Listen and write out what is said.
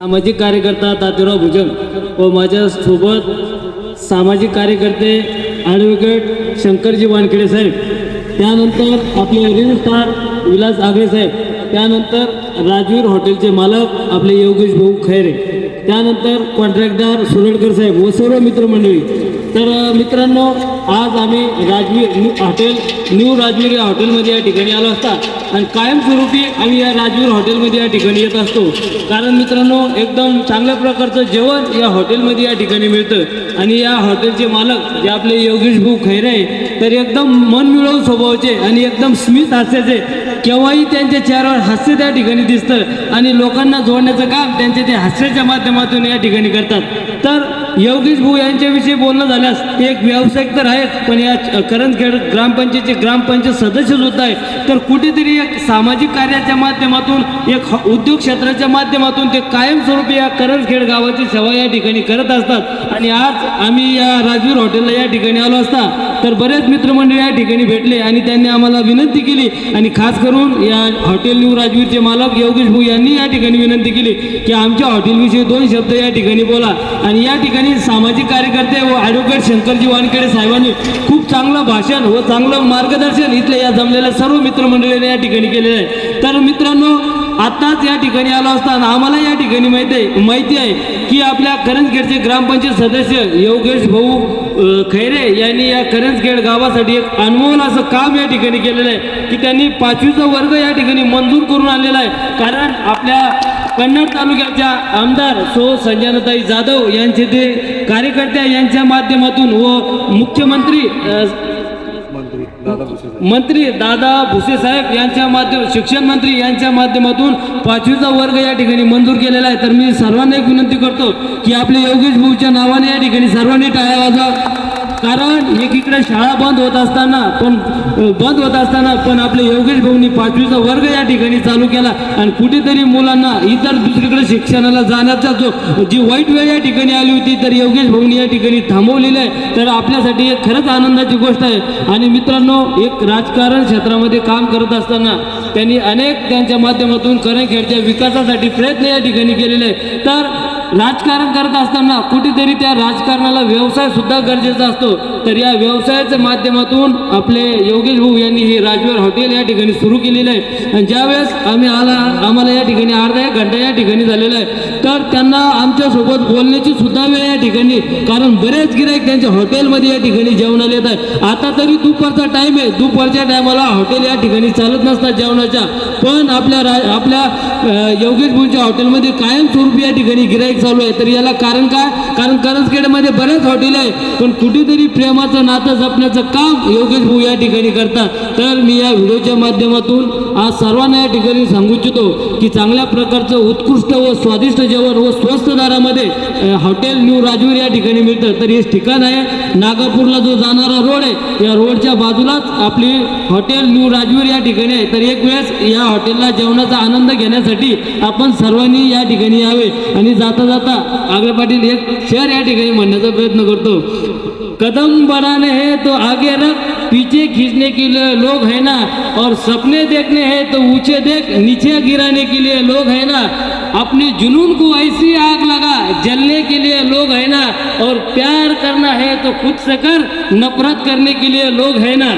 सामाजिक कार्यकर्ता तात्याराव भुजंग व माझ्यासोबत सामाजिक कार्यकर्ते ॲडव्होकेट शंकरजी वानखेडे साहेब. त्यानंतर आपले रील स्टार विलास आगळे साहेब. त्यानंतर राजवीर हॉटेलचे मालक आपले योगेश भाऊ खैरे. त्यानंतर कॉन्ट्रॅक्टर सुरडकर साहेब व सर्व मित्रमंडळी. तर मित्रांनो आज आम्ही Rajveer new hotel new Rajveer या हॉटेलमध्ये या ठिकाणी आलो असता. आणि कायमस्वरूपी आम्ही या राजवीर हॉटेलमध्ये या ठिकाणी येत असतो. कारण मित्रांनो एकदम चांगल्या प्रकारचं जेवण या हॉटेलमध्ये या ठिकाणी मिळतं. आणि या हॉटेलचे मालक जे आपले योगेश भाऊ खैरे आहे तर एकदम मन मिळवून स्वभावाचे आणि एकदम स्मित हास्याचे केव्हाही त्यांच्या चेहऱ्यावर हास्य त्या ठिकाणी दिसतं. आणि लोकांना जोडण्याचं काम त्यांच्या ते हास्याच्या माध्यमातून या ठिकाणी करतात. तर योगेश भाऊ यांच्याविषयी बोलणं झाल्यास एक व्यावसायिक तर आहेत पण या करंजखेड ग्रामपंचायतचे ग्रामपंचायत सदस्य सुद्धा आहे तर कुठेतरी एक सामाजिक कार्याच्या माध्यमातून एक उद्योग क्षेत्राच्या माध्यमातून ते कायमस्वरूपी या करंजखेड गावाची सेवा या ठिकाणी करत असतात. आणि आज आम्ही या राजवीर हॉटेलला या ठिकाणी आलो असता. तर बरेच मित्रमंडळी या ठिकाणी भेटले आणि त्यांनी आम्हाला विनंती केली आणि खास करून या हॉटेल न्यू राजवीरचे मालक योगेश भाऊ यांनी या ठिकाणी विनंती केली की आमच्या हॉटेलविषयी दोन शब्द या ठिकाणी बोला. आणि या ठिकाणी सामाजिक कार्यकर्ते व ॲडव्होकेट शंकरजी वानखेडे साहेबांनी खूप चांगलं भाषण व चांगलं मार्गदर्शन इथल्या या जमलेल्या सर्व मित्रमंडळीने या ठिकाणी केलेलं आहे. तर मित्रांनो आत्ताच या ठिकाणी आलो असताना आम्हाला या ठिकाणी माहिती आहे माहिती आहे की आपल्या करंजखेडचे ग्रामपंचायत सदस्य योगेश भाऊ खैरे यांनी या करंजखेड गावासाठी एक अनमोल असं काम या ठिकाणी केलेलं आहे की त्यांनी पाचवीचा वर्ग या ठिकाणी मंजूर करून आणलेला आहे. कारण आपल्या कन्नड तालुक्याच्या आमदार सो संजनाताई जाधव यांचे ते कार्यकर्त्या यांच्या माध्यमातून व मुख्यमंत्री मंत्री दादा भुसे साहेब यांच्या माध्यम शिक्षण मंत्री यांच्या माध्यमातून पाचवीचा वर्ग या ठिकाणी मंजूर केलेला आहे. तर मी सर्वांना एक विनंती करतो की आपले योगेश भाऊच्या नावाने या ठिकाणी सर्वांनी टाळ्या वाजवा. कारण एकीकडे शाळा बंद होत असताना पण बंद होत असताना पण आपले योगेश भाऊनी पाचवीचा वर्ग या ठिकाणी चालू केला आणि कुठेतरी मुलांना इतर दुसरीकडे शिक्षणाला जाण्याचा जो जी वाईट वेळ या ठिकाणी आली होती तर योगेश भाऊनी या ठिकाणी थांबवलेलं आहे. तर आपल्यासाठी एक खरंच आनंदाची गोष्ट आहे. आणि मित्रांनो एक राजकारण क्षेत्रामध्ये काम करत असताना त्यांनी अनेक त्यांच्या माध्यमातून करणखेडच्या विकासासाठी प्रयत्न या ठिकाणी केलेले आहे तर राजकारण करत असताना कुठेतरी त्या राजकारणाला व्यवसाय सुद्धा गरजेचा असतो. तर या व्यवसायाच्या माध्यमातून आपले योगेश भाऊ यांनी हे राजवीर हॉटेल या ठिकाणी सुरू केलेलं आहे. आणि ज्यावेळेस आम्ही आला आम्हाला या ठिकाणी अर्धा एक घंटा या ठिकाणी झालेला आहे. तर त्यांना आमच्यासोबत बोलण्याची सुद्धा वेळ या ठिकाणी कारण बरेच गिराईक त्यांच्या हॉटेलमध्ये या ठिकाणी जेवणाला येत आहे आता तरी दुपारचा टाईम आहे. दुपारच्या टायमाला हॉटेल या ठिकाणी चालत नसतात जेवणाच्या. पण आपल्या रा आपल्या योगेश भाऊच्या हॉटेलमध्ये कायमस्वरूपी या ठिकाणी गिराईक चालू आहे. तर याला कारण काय? कारण करंजखेडमध्ये बरेच हॉटेल आहे. पण कुठेतरी प्रेमाचं नातं जपण्याचं काम योगेश भाऊ या ठिकाणी करतात. तर मी या व्हिडिओच्या माध्यमातून आज सर्वांना या ठिकाणी सांगू इच्छितो की चांगल्या प्रकारचं उत्कृष्ट व स्वादिष्ट जेवण व स्वस्त दरामध्ये हॉटेल न्यू राजवीर या ठिकाणी मिळतं. तर हे ठिकाण आहे. नागापूरला जो जाणारा रोड आहे या रोडच्या बाजूलाच आपली हॉटेल न्यू राजवीर या ठिकाणी आहे. तर एक वेळेस या हॉटेलला जेवणाचा आनंद घेण्यासाठी आपण सर्वांनी या ठिकाणी यावे. आणि जाता जाता आगळे पाटील एक शहर या ठिकाणी म्हणण्याचा प्रयत्न करतो. कदम बढ़ाने हे तो आगे रख पीछे खींचने के लिए लोग है ना और सपने देखने हैं तो ऊँचे देख नीचे गिराने के लिए लोग है ना। अपने जुनून को ऐसी आग लगा जलने के लिए लोग है ना और प्यार करना है तो खुद से कर नफरत करने के लिए लोग है ना।